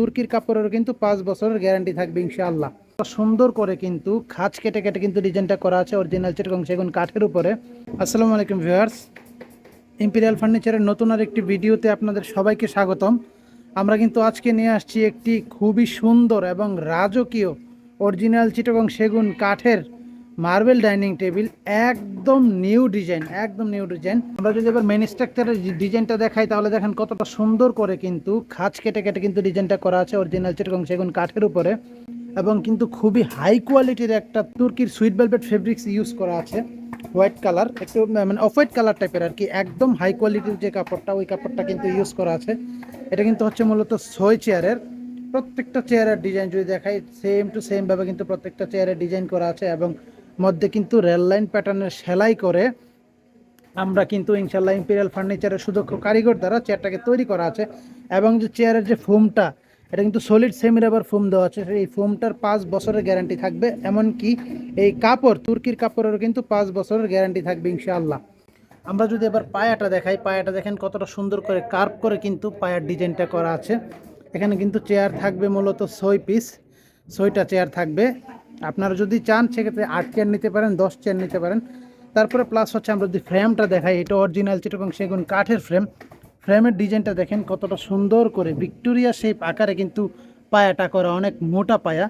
তুর্কির কাপড়ের কিন্তু পাঁচ বছরের গ্যারান্টি থাকবে, ইনশাআল্লাহ। সুন্দর করে কিন্তু খাঁজ কেটে কেটে কিন্তু ডিজাইনটা করা আছে অরিজিনাল চিটগং সেগুন কাঠের উপরে। আসসালামু আলাইকুম ভিউয়ার্স। ইম্পেরিয়াল ফার্নিচারের নতুন আর একটি ভিডিওতে আপনাদের সবাইকে স্বাগতম। আমরা কিন্তু আজকে নিয়ে আসছি একটি খুবই সুন্দর এবং রাজকীয় অরিজিনাল চিটগং সেগুন কাঠের মার্বেল ডাইনিং টেবিল, একদম নিউ ডিজাইন, একদম নিউ ডিজাইন। আমরা যদি এবার মেন স্ট্রাকচারের ডিজাইনটা দেখাই, তাহলে দেখেন কতটা সুন্দর করে কিন্তু খাঁজ কেটে কেটে কিন্তু ডিজাইনটা করা আছে অরিজিনাল চিটগং সেগুন কাঠের উপরে। এবং কিন্তু খুবই হাই কোয়ালিটির একটা তুর্কির সুইট ভেলভেট ফেব্রিক্স ইউজ করা আছে হোয়াইট কালার একটু মানে অফ হোয়াইট কালার টাইপের আর কি, একদম হাই কোয়ালিটির যে কাপড়টা, ওই কাপড়টা কিন্তু ইউজ করা আছে। এটা কিন্তু হচ্ছে মূলত ছয় চেয়ারের প্রত্যেকটা চেয়ারের ডিজাইন যদি দেখাই সেম টু সেম ভাবে কিন্তু প্রত্যেকটা চেয়ারের ডিজাইন করা আছে এবং মধ্যে কিন্তু রেল লাইন প্যাটার্নের সেলাই করে আমরা কিন্তু ইনশাল্লাহ ইম্পেরিয়াল ফার্নিচারের সুদক্ষ কারিগর দ্বারা চেয়ারটাকে তৈরি করা আছে এবং যে চেয়ারের যে ফোমটা এটা কিন্তু সলিড সেমি রাবার ফোম দেওয়া আছে। এই ফোমটার পাঁচ বছরের গ্যারান্টি থাকবে, এমনকি এই কাপড়, তুর্কির কাপড়েরও কিন্তু পাঁচ বছরের গ্যারান্টি থাকবে ইনশাআল্লাহ। আমরা যদি এবার পায়াটা দেখাই, পায়াটা দেখেন কতটা সুন্দর করে কার্ভ করে কিন্তু পায়ার ডিজাইনটা করা আছে। এখানে কিন্তু চেয়ার থাকবে মূলত ছয় পিস ছয়টা চেয়ার থাকবে। আপনারা যদি চান, সেক্ষেত্রে আট চেয়ার নিতে পারেন, দশ চেয়ার নিতে পারেন। তারপরে প্লাস হচ্ছে আমরা যদি ফ্রেমটা দেখাই, এটা অরিজিনাল চিটগং সেগুন কাঠের ফ্রেম ফ্রেমের ডিজাইনটা দেখেন, কতটা সুন্দর করে ভিক্টোরিয়া শেপ আকারে কিন্তু পায়াটা করা, অনেক মোটা পায়া।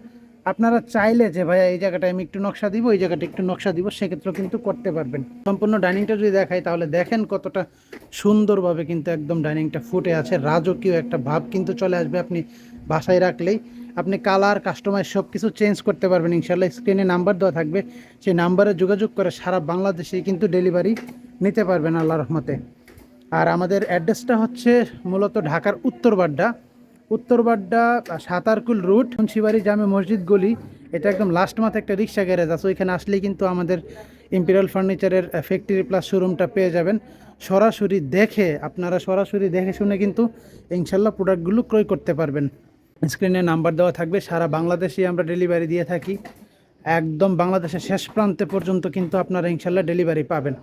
আপনারা চাইলে যে, ভাইয়া, এই জায়গাটা আমি একটু নকশা দিব, এই জায়গাটা একটু নকশা দিব, সেক্ষেত্রেও কিন্তু করতে পারবেন। সম্পূর্ণ ডাইনিংটা যদি দেখাই, তাহলে দেখেন কতটা সুন্দরভাবে কিন্তু একদম ডাইনিংটা ফুটে আছে। রাজকীয় একটা ভাব কিন্তু চলে আসবে আপনি বাসায় রাখলেই। আপনি কালার কাস্টমাইজ সব কিছু চেঞ্জ করতে পারবেন ইনশাল্লাহ স্ক্রিনে নাম্বার দেওয়া থাকবে। সেই নাম্বারে যোগাযোগ করে সারা বাংলাদেশেই কিন্তু ডেলিভারি নিতে পারবেন আল্লাহ রহমতে। আর আমাদের অ্যাড্রেসটা হচ্ছে মূলত ঢাকার উত্তর বাড্ডা। উত্তর বাড্ডা, সাতারকুল রুট মুন্সিবাড়ি জামে মসজিদ গলি। এটা একদম লাস্ট মাথা একটা রিক্সা গ্যারেজ আছে, ওইখানে আসলেই কিন্তু আমাদের ইম্পেরিয়াল ফার্নিচারের ফ্যাক্টরি প্লাস শোরুমটা পেয়ে যাবেন। সরাসরি দেখে, আপনারা সরাসরি দেখে শুনে কিন্তু ইনশাল্লাহ প্রোডাক্টগুলো ক্রয় করতে পারবেন। স্ক্রিনে নাম্বার দেওয়া থাকবে। সারা বাংলাদেশেই আমরা ডেলিভারি দিয়ে থাকি। একদম বাংলাদেশের শেষ প্রান্তে পর্যন্ত কিন্তু আপনারা ইনশাল্লাহ ডেলিভারি পাবেন।